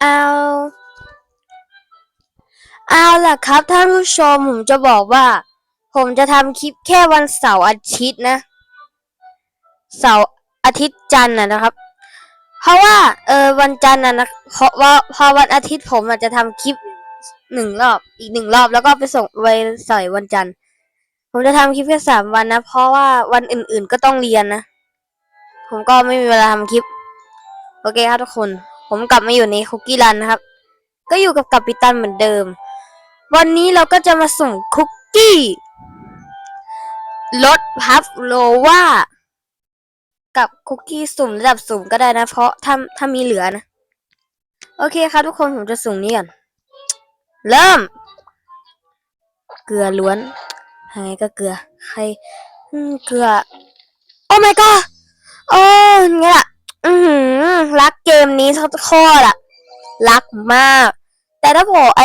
เอาเอาล่ะครับท่านผู้ชมผมจะบอกว่า ผมจะทำคลิปแค่วันเสาร์อาทิตย์นะ เสาร์อาทิตย์จันทร์นะนะครับ เพราะว่าเออวันจันทร์นะนะเพราะว่าพอวันอาทิตย์ผมอาจจะทำคลิปหนึ่งรอบอีกหนึ่งรอบแล้วก็ไปส่งไว้ใส่วันจันทร์ ผมจะทำคลิปแค่สามวันนะ เพราะว่าวันอื่นๆก็ต้องเรียนนะ ผมก็ไม่มีเวลาทำคลิป โอเคครับทุกคน ผมกลับมาอยู่ในคุกกี้รันนะครับ ก็อยู่กับกัปตันเหมือนเดิม วันนี้เราก็จะมาส่งคุกกี้รสพัฟโลว่ากับคุกกี้สุ่มระดับสุ่มก็ได้นะ เพราะถ้าถ้ามีเหลือนะ โอเคครับทุกคนผมจะสุ่มนี้ก่อน เริ่ม เกลือล้วนยังไงก็เกลือ ใครเกลือ โอ้ my god โอ้ไงล่ะอือหือ รักเกมนี้ทั้งข้อละรักมาก แต่ถ้าโผล่ไอ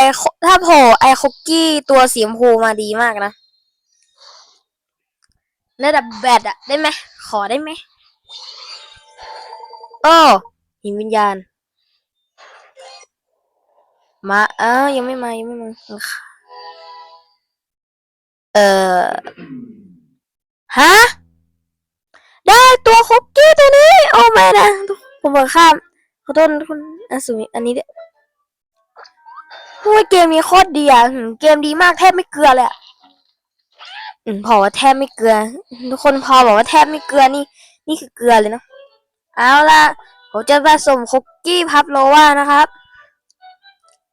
ถ้าโผล่ไอคุกกี้ตัวสีชมพูมาดีมากนะระดับแบดอะได้ไหมขอได้ไหมโอ้หินวิญญาณ มาเออยังไม่มายังไม่มาเออฮะได้ตัวคุกกี้ตัวนี้ โอ้ไม่นะ ผมบอกข้ามขอโทษนคุณอันสุอันนี้เด้โอ้ยเกมนี้โคตรดีอะเกมดีมากแทบไม่เกลือเลยอะพอว่าแทบไม่เกลือ ทุกคนพอบอกว่าแทบไม่เกลือนี่ นี่คือเกลือเลยเนาะเอาล่ะผมจะผสมคุกกี้พับโลว่านะครับ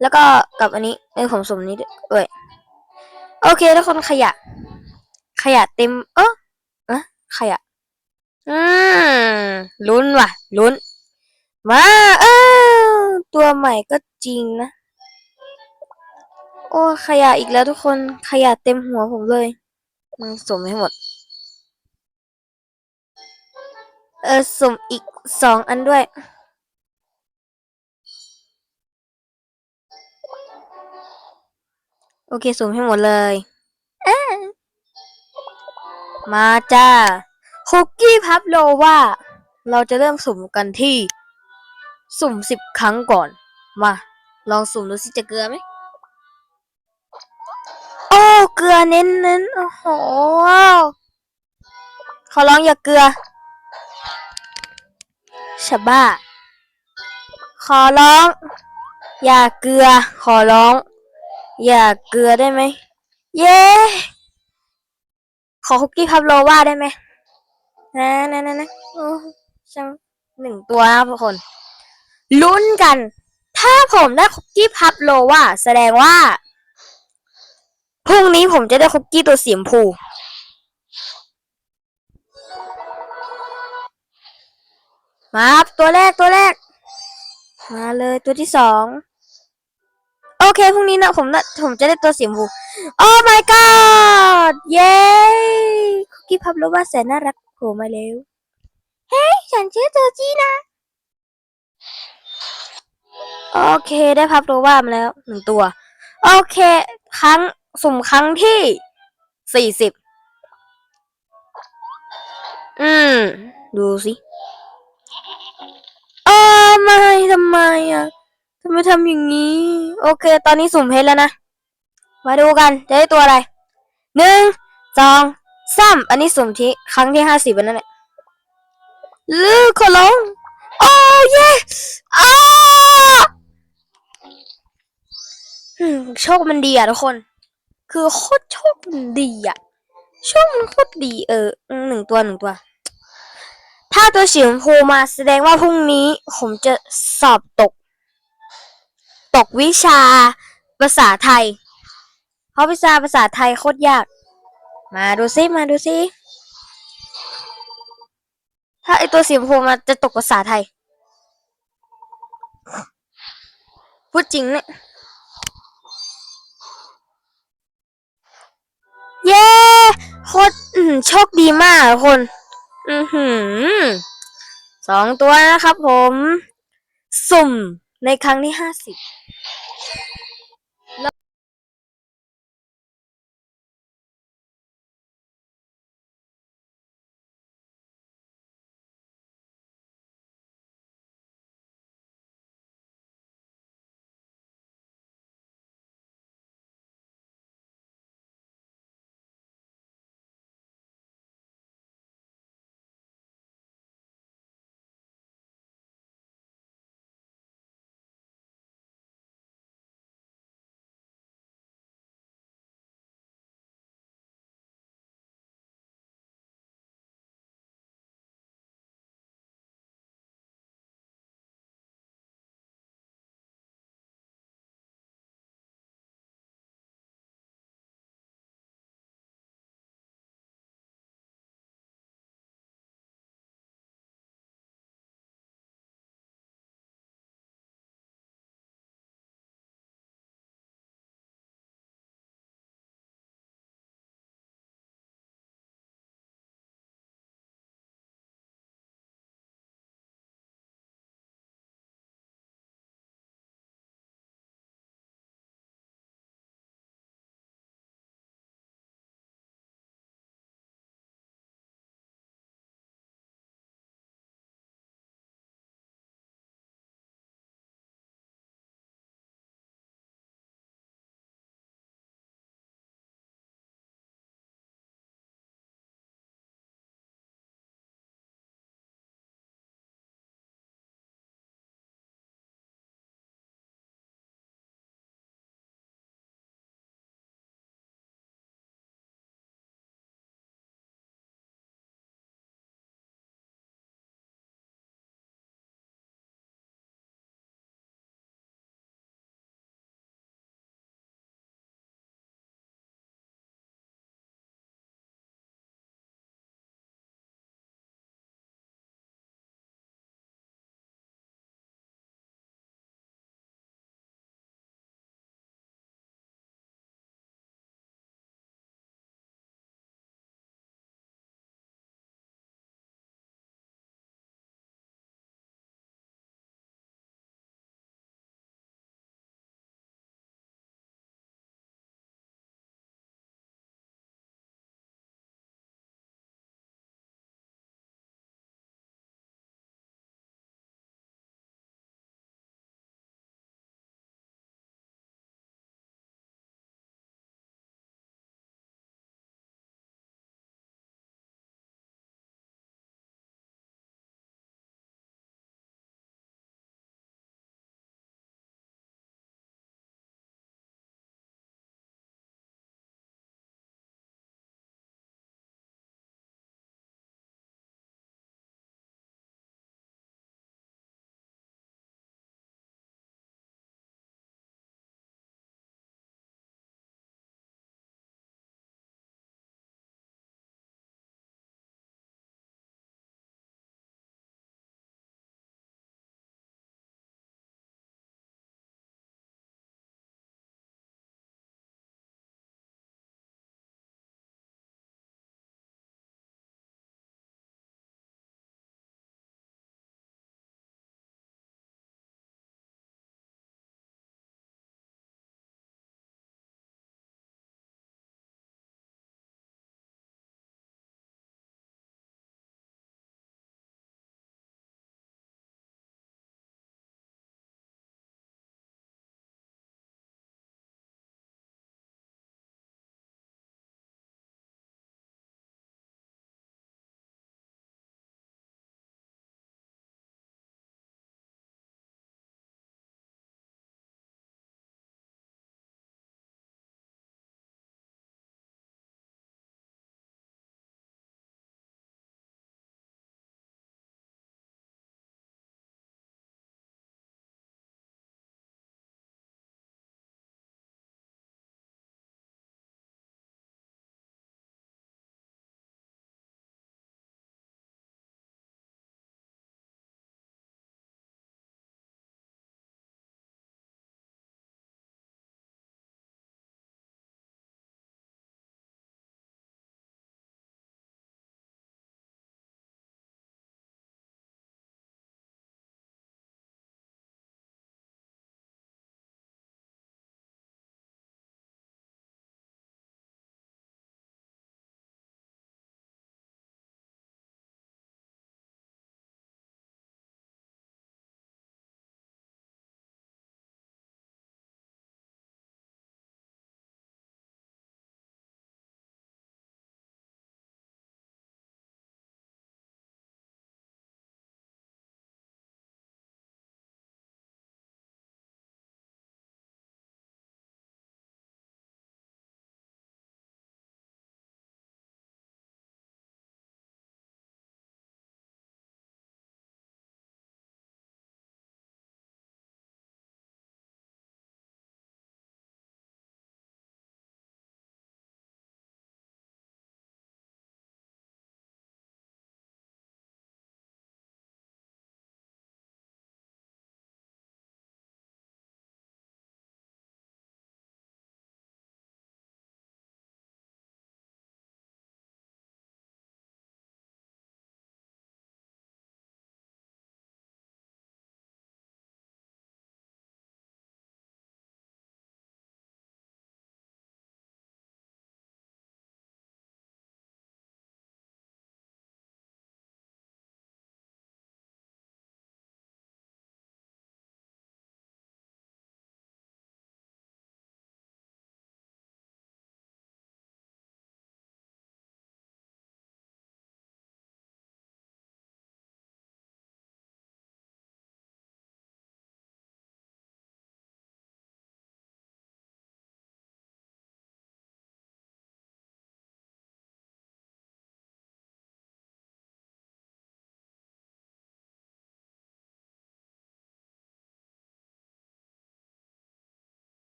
แล้วก็กับอันนี้เออผมสมนี้ด้วยโอเคทุกคนขยะ ขยะเต็ม เอออะขยะ อืมลุ้นว่ะลุ้น มาเออตัวใหม่ก็จริงนะ โอ้ขยะอีกแล้วทุกคนขยะเต็มหัวผมเลยมันสมให้หมด เออสมอีกสองอันด้วย โอเคสุ่มให้หมดเลยเอ๊ะมาจ้าคุกกี้พับโลว่า เราจะเริ่มสุ่มกันที่ สุ่มสิบครั้งก่อน มา ลองสุ่มดูสิจะเกลือไหมโอ้เกลือเน้นเน้นโอ้โหขอร้องอย่าเกลือชะบ้า ขอร้อง อย่าเกลือ ขอร้อง อย่าเกลือได้ไหม เย้ ขอคุกกี้พับโลว่าได้ไหมนะนะนะนะโอ้ช่างหนึ่งตัวนะครับทุกคน ลุ้นกัน ถ้าผมได้คุกกี้พับโลว่าแสดงว่าพรุ่งนี้ผมจะได้คุกกี้ตัวสีชมพู มาครับตัวแรกตัวแรก มาเลยตัวที่สองโอเคพรุ่งนี้นะผมนะผมจะได้ตัวสีชมพูโอ้ my god เย้คุกกี้พับโลว่าแสนน่ารักโผล่มาแล้วเฮ้ยฉันชื่อโจจี้นะ โอเคได้พับโลว่ามาแล้วหนึ่งตัว โอเค ครั้งสุ่มครั้งที่สี่สิบอืม ดูสิเออไม่ทำไมอะทำไมทำอย่างนี้ โอเค ตอนนี้สุ่มเพชรแล้วนะ มาดูกันจะได้ตัวอะไรหนึ่งสองสามอันนี้สุ่มที่ครั้งที่ห้าสิบนั่นแหละลือขอร้งโอ้เย่อ้า อืมโชคมันดีอะทุกคน คือโคตรโชคมันดีอะ โชคมันโคตรดีเออหนึ่งตัวหนึ่งตัว ถ้าตัวสีชมพูมาแสดงว่าพรุ่งนี้ผมจะสอบตก ตกวิชาภาษาไทย เพราะวิชาภาษาไทยโคตรยาก มาดูซิมาดูซิถ้าไอตัวสีชมพูมาจะตกภาษาไทยพูดจริงเนี่ย เย้โคตรอื้อหือโชคดีมากทุกคน อือหือสองตัวนะครับผม สุ่มในครั้งที่ห้าสิบ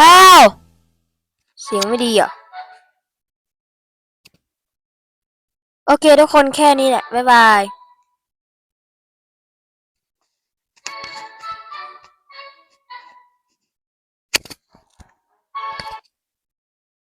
อ้าวเสียงไม่ดีอะ โอเคทุกคนแค่นี้แหละ บ๊ายบาย